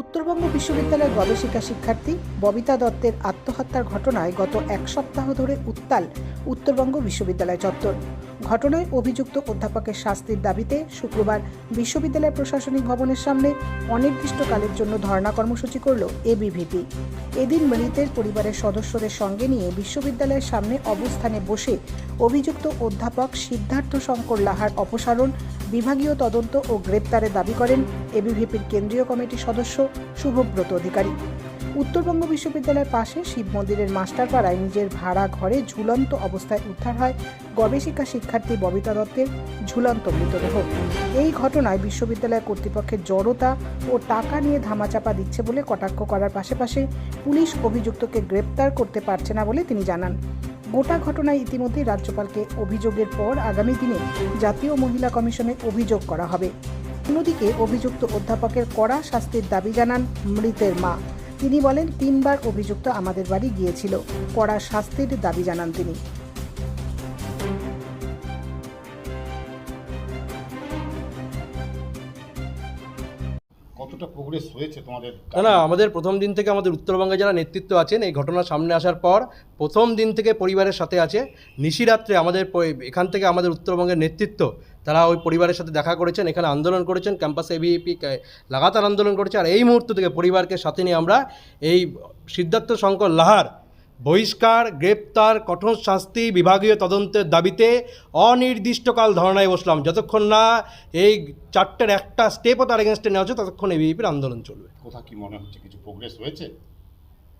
উত্তরবঙ্গ বিশ্ববিদ্যালয়ের গবেষিকা শিক্ষার্থী ববিতা দত্তের আত্মহত্যার ঘটনায় গত এক সপ্তাহ ধরে উত্তাল উত্তরবঙ্গ বিশ্ববিদ্যালয় চত্বর। ঘটনায় অভিযুক্ত অধ্যাপকের শাস্তির দাবিতে শুক্রবার বিশ্ববিদ্যালয় প্রশাসনিক ভবনের সামনে অনির্দিষ্টকালের জন্য ধর্ণা কর্মসূচি করল এবিভিপি এদিন মৃতের পরিবারের সদস্যদের সঙ্গে নিয়ে বিশ্ববিদ্যালয়ের সামনে অবস্থানে বসে অভিযুক্ত অধ্যাপক সিদ্ধার্থ শঙ্কর লাহার অপসারণ, বিভাগীয় তদন্ত ও গ্রেপ্তারের দাবি করেন এবিভিপির কেন্দ্রীয় কমিটির সদস্য শুভব্রত অধিকারী। উত্তরবঙ্গ বিশ্ববিদ্যালয়ের পাশে শিব মন্দিরের মাস্টারপাড়ায় নিজের ভাড়া ঘরে ঝুলন্ত অবস্থায় উদ্ধার হয় গবেষিকা শিক্ষার্থী ববিতা দত্তের ঝুলন্ত মৃতদেহ। এই ঘটনায় বিশ্ববিদ্যালয় কর্তৃপক্ষের জড়তা ও টাকা নিয়ে ধামাচাপা দিচ্ছে বলে কটাক্ষ করার পাশাপাশি পুলিশ অভিযুক্তকে গ্রেপ্তার করতে পারছে না বলে তিনি জানান। গোটা ঘটনায় ইতিমধ্যে রাজ্যপালকে অভিযোগের পর আগামী দিনে জাতীয় মহিলা কমিশনে অভিযোগ করা হবে। অন্যদিকে অভিযুক্ত অধ্যাপকের কড়া শাস্তির দাবি জানান মৃতের মা। তিনি বলেন তিনবার অভিযুক্ত আমাদের বাড়ি গিয়েছিল কড়া শাস্তির দাবি জানান তিনি। কতটা প্রোগ্রেস হয়েছে তোমাদের? না না, আমাদের প্রথম দিন থেকে আমাদের উত্তরবঙ্গে যারা নেতৃত্ব আছেন, এই ঘটনা সামনে আসার পর প্রথম দিন থেকে পরিবারের সাথে আছে। নিশিরাত্রে আমাদের এখান থেকে আমাদের উত্তরবঙ্গের নেতৃত্ব, তারা ওই পরিবারের সাথে দেখা করেছেন, এখানে আন্দোলন করেছেন, ক্যাম্পাসে এভিএপি লাগাতার আন্দোলন করেছে, আর এই মুহূর্ত থেকে পরিবারকে সাথে নিয়ে আমরা এই সিদ্ধার্থ শঙ্কর লাহার বহিষ্কার গ্রেপ্তার কঠোর শাস্তি বিভাগীয় তদন্তের দাবিতে অনির্দিষ্টকাল ধর্নায় বসলাম। যতক্ষণ না এই চারটের একটা স্টেপও তার এগেনস্টে নেওয়া হচ্ছে ততক্ষণ এবিপির আন্দোলন চলবে। কোথা কি মনে হচ্ছে কিছু প্রোগ্রেস হয়েছে?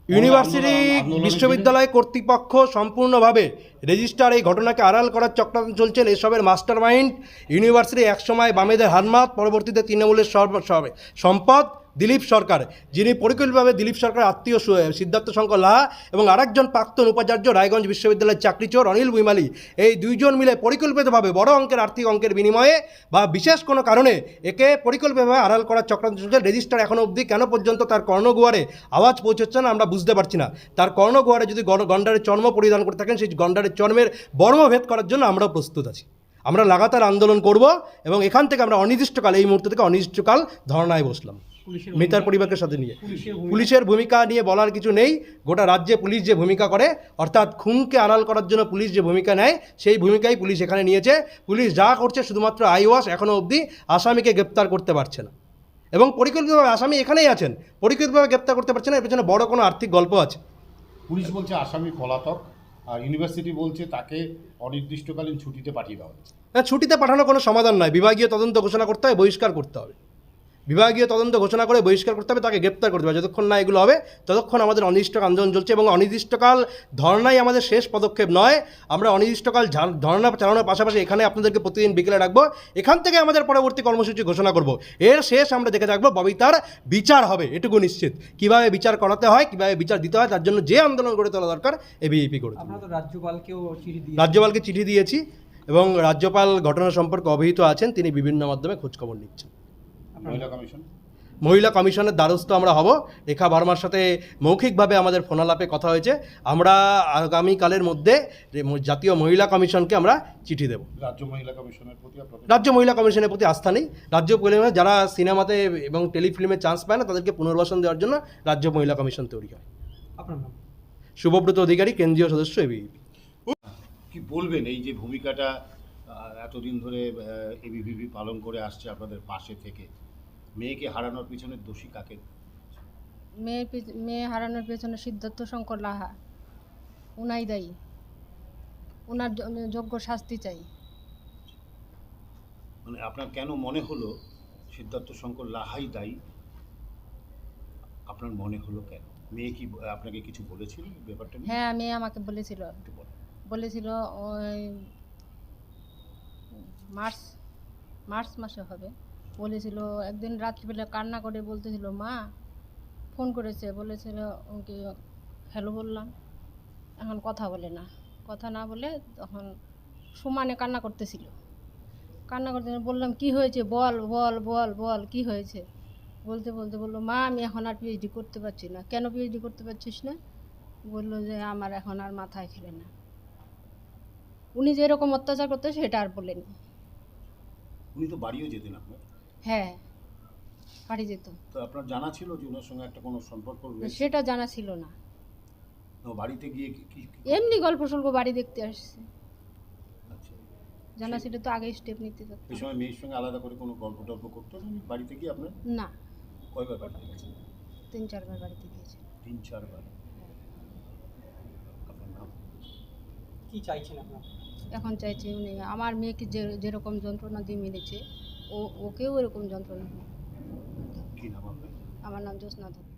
ইউনিভার্সিটি বিশ্ববিদ্যালয় কর্তৃপক্ষ সম্পূর্ণভাবে রেজিস্টার এই ঘটনাকে আড়াল করার চক্রান্ত চলছেন এসবের মাস্টার মাইন্ড ইউনিভার্সিটি একসময় বামেদের হারমাত পরবর্তীতে তৃণমূলের সর্ব- সম্পদ দিলীপ সরকার, যিনি পরিকল্পিতভাবে দিলীপ সরকার আত্মীয় সিদ্ধার্থ শঙ্কর লাহা এবং আরেকজন প্রাক্তন উপাচার্য রায়গঞ্জ বিশ্ববিদ্যালয়ের চাকরিচোর অনিল বুইমালি এই দুইজন মিলে পরিকল্পিতভাবে বড় অঙ্কের আর্থিক অঙ্কের বিনিময়ে বা বিশেষ কোনো কারণে একে পরিকল্পিতভাবে আড়াল করার চক্রান্ত চলছে। রেজিস্টার এখনও অবধি কেন পর্যন্ত তার কর্ণগুয়ারে আওয়াজ পৌঁছচ্ছে না আমরা বুঝতে পারছি না। তার কর্ণগুয়ারে যদি গন্ডারের চর্ম পরিধান করে থাকেন, সেই গন্ডারের চর্মের বর্মভেদ করার জন্য আমরাও প্রস্তুত আছি। আমরা লাগাতার আন্দোলন করব এবং এখান থেকে আমরা অনির্দিষ্টকাল, এই মুহূর্ত থেকে অনির্দিষ্টকাল ধর্নায় বসলাম। মিতার পরিবারকে সাথে নিয়ে। পুলিশের ভূমিকা। নিয়ে বলার কিছু নেই। গোটা রাজ্যে পুলিশ যে ভূমিকা করে অর্থাৎ খুনকে আড়াল করার জন্য পুলিশ যে ভূমিকা নেয় সেই ভূমিকাই পুলিশ এখানে নিয়েছে। পুলিশ যা করছে শুধুমাত্র আইওয়াস এখনও অবধি আসামিকে গ্রেপ্তার করতে পারছে না। এবং পরিকল্পিতভাবে আসামি এখানেই আছেন। পরিকল্পিতভাবে গ্রেপ্তার করতে পারছে না এর পেছনে বড় কোনো আর্থিক গল্প আছে। পুলিশ বলছে আসামি পলাতক আর ইউনিভার্সিটি বলছে তাকে অনির্দিষ্টকালীন ছুটিতে পাঠিয়ে দেওয়া হয়েছে। না ছুটিতে পাঠানো কোনো সমাধান নয়। বিভাগীয় তদন্ত ঘোষণা করতে হবে বহিষ্কার করতে হবে। বিভাগীয় তদন্ত ঘোষণা করে বহিষ্কার করতে হবে তাকে গ্রেপ্তার করতে হবে যতক্ষণ না এগুলো হবে ততক্ষণ আমাদের অনির্দিষ্ট আন্দোলন চলছে এবং অনির্দিষ্টকাল ধর্নাই আমাদের শেষ পদক্ষেপ নয়। আমরা অনির্দিষ্টকাল ধর্না চালানোর পাশাপাশি এখানে আপনাদেরকে প্রতিদিন বিকেলে রাখব এখান থেকে আমাদের পরবর্তী কর্মসূচি ঘোষণা করব। এর শেষ আমরা দেখে থাকব ববিতার বিচার হবে এটুকু নিশ্চিত। কীভাবে বিচার করাতে হয় কীভাবে বিচার দিতে হয় তার জন্য যে আন্দোলন গড়ে তোলা দরকার এবিএপি করে তুলবে। আপনারা রাজ্যপালকেও চিঠি রাজ্যপালকে চিঠি দিয়েছি এবং রাজ্যপাল ঘটনা সম্পর্কে অবহিত আছেন তিনি বিভিন্ন মাধ্যমে খোঁজখবর নিচ্ছেন। মহিলা কমিশনের দ্বারস্থ আমরা হব। রেখা ভার্মার সাথে মৌখিকভাবে আমাদের ফোনালাপে কথা হয়েছে। আমরা আগামীকালের মধ্যে জাতীয় মহিলা কমিশনকে আমরা চিঠি দেব। রাজ্য মহিলা কমিশনের প্রতি রাজ্য মহিলা কমিশনের প্রতি আস্থা নেই। রাজ্য যারা সিনেমাতে এবং টেলিফিল্মে চান্স পায় না তাদেরকে পুনর্বাসন দেওয়ার জন্য রাজ্য মহিলা কমিশন তৈরি হয়। আপনার নাম? শুভব্রত অধিকারী কেন্দ্রীয় সদস্য এবিপি কি বলবেন? এই যে ভূমিকাটা এতদিন ধরে এবিভিপি পালন করে আসছে আপনাদের পাশে থেকে। মেয়েকে হারানোর পিছনে দোষী কাকে? মেয়ের মেয়ে হারানোর পেছনে সিদ্ধার্থ শঙ্কর লাহা। উনাই দায়ী। ওনার যোগ্য শাস্তি চাই। মানে আপনার কেন মনে হলো সিদ্ধার্থ শঙ্কর লাহাই দায়ী? আপনার মনে হলো কেন? মেয়ে কি আপনাকে কিছু বলেছিল ব্যাপারটা নিয়ে? হ্যাঁ মেয়ে আমাকে বলেছিল। বলেছিল ওই মার্চ মার্চ মাসে হবে। বলেছিল, একদিন রাত্রিবেলা কান্না করে বলতেছিল, মা, ফোন করেছে। বলেছিল, ওকে হ্যালো বললাম। এখন কথা বলে না। কথা না বলে তখন সমানে কান্না করতেছিল। কান্না করতে বললাম, কি হয়েছে? বল বল বল বল, কি হয়েছে? বলতে বলতে বলল, মা, আমি এখন আর পিএইচডি করতে পারছি না। কেন পিএইচডি করতে পারছিস না? বলল যে, আমার এখন আর মাথায় খেলে না। উনি যেরকম অত্যাচার করতে, সেটা আর বলেনি। উনি তো বাড়িও যেতেন আপনার। হ্যাঁ বাড়ি যেত। তো আপনার জানা ছিল যে ওনার সঙ্গে একটা কোনো সম্পর্ক রয়েছে? সেটা জানা ছিল না। তো বাড়িতে গিয়ে কি কি- কি- এমনি গল্প সল্প বাড়ি দেখতে আসছে। আচ্ছা। জানা ছিল তো আগে স্টেপ নিতে পারতাম এই সময় মেয়ের সঙ্গে আলাদা করে কোনো গল্প টল্প করতো না? বাড়িতে গিয়ে আপনার না। কয়বার বাড়িতে গেছেন তিন চারবার বাড়িতে গিয়েছে তিন চারবার আপনার নাম? কি চাইছেন আপনার? এখন চাইছি উনি আমার মেয়েকে যে যেরকম যন্ত্রণা দিয়ে মেরেছে ও ওকেও এরকম যন্ত্রণা হয়। আমার নাম জ্যোৎস্না দত্ত।